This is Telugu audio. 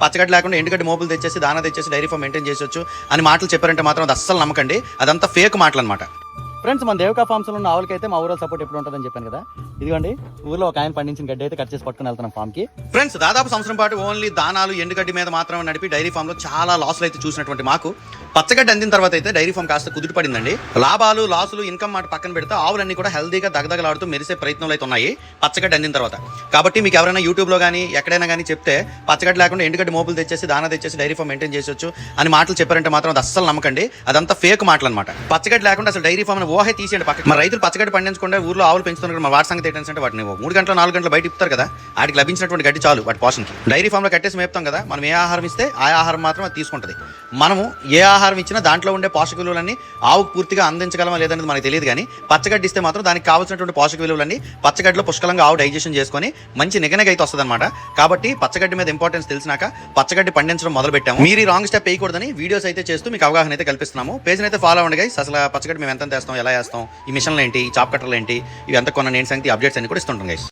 పచ్చగడ్డ లేకుండా ఎండుగడ్డి మోపులు తెచ్చేసి దానా తెచ్చేసి డైరీ ఫామ్ మెయింటైన్ చేసొచ్చు అని మాటలు చెప్పారంటే మాత్రం అది అస్సలు నమ్మకండి. అదంతా ఫేక్ మాటలు అనమాట ఫ్రెండ్స్ మన దేవకా ఫార్మ్స్లో ఉన్న ఆవులకైతే మా ఊరో సపోర్ట్ ఎప్పుడు ఉంటుందని చెప్పాను కదా. ఇదిగోండి ఊర్లో ఒక ఆయన పండించిన గడ్డి అయితే కట్ చేసి పట్టుకుని వెళ్తున్నాం ఫామ్కి. ఫ్రెండ్స్ దాదాపు సంవత్సరం పాటు ఓన్లీ దానాలు ఎండుగడ్డి మీద మాత్రమే నడిపి డైరీ ఫామ్లో చాలా లాసులు అయితే చూసినటువంటి మాకు. పచ్చగడ్డి అందిన తర్వాత అయితే డైరీ ఫామ్ కాస్త కుదుట పడిందండి. లాభాలు లాసులు ఇన్కమ్ మాట పక్కన పెడితే ఆవులన్నీ కూడా హెల్దీగా దగదగలాడుతూ మెరిసే ప్రయత్నాలు అయితే ఉన్నాయి పచ్చగడ్డి అందిన తర్వాత. కాబట్టి మీకు ఎవరైనా యూట్యూబ్లో కానీ ఎక్కడైనా కానీ చెప్తే పచ్చగడ్డి లేకుండా ఎండుగడ్డి మోపులు తెచ్చేసి దానా తెచ్చేసి డైరీ ఫామ్ మెయింటైన్ చేసొచ్చు అని మాటలు చెప్పారంటే మాత్రం అది అస్సలు నమ్మకండి. అదంతా ఫేక్ మాటలు అనమాట పచ్చగడ్డి లేకుండా అసలు డైరీ ఫామ్ ఊహే తీసేయండి పక్కకి. మరి రైతులు పచ్చగడ్డి పండించకుండా ఊర్లో ఆవులు పెంచుతున్నారు కదా, వాటి సంగతి ఏంటంటే వాటిని మూడు గంటల నాలుగు గంటలు బయట ఇప్పుతారు కదా వాటికి లభించినటువంటి గడ్డి చాలు వాటి పోషణకి. డైరీ ఫామ్లో కట్టేసి మేపుతాం కదా మనం ఏ ఆహారం ఇస్తే ఆ ఆహారం మాత్రం అది తీసుకుంటది. మనము ఏ ఆహారం ఇచ్చినా దాంట్లో ఉండే పోషక విలువలన్నీ ఆవుకు పూర్తిగా అందించగలమా లేదనేది మనకు తెలియదు కానీ పచ్చగడ్డి ఇస్తే మాత్రం దానికి కావాల్సినటువంటి పోషక విలువలన్నీ పచ్చగడ్డిలో పుష్కలంగా ఆవు డైజెషన్ చేసుకొని మంచి నిగనగ అయితే వస్తుందన్నమాట. కాబట్టి పచ్చగడ్డి మీద ఇంపార్టెన్స్ తెలిసినాక పచ్చగడ్డి పండించడం మొదలు పెట్టాము మీరు ఈ రాంగ్ స్టెప్ వేయకూడదని వీడియోస్ అయితే చేస్తూ మీకు అవగాహన అయితే కల్పిస్తున్నాము. పేజ్ అయితే ఫాలో అవ్వండి అసలు పచ్చగడ్డి మేము ఎంత చేస్తాం ఎలా వేస్తాం? ఈ మిషన్లు ఏంటి ఈ చాప్ కట్టర్లు ఏంటి ఇవి ఎంత కొన్న నేను సంగతి అప్డేట్స్ అన్ని కూడా ఇస్తుంటాం గైస్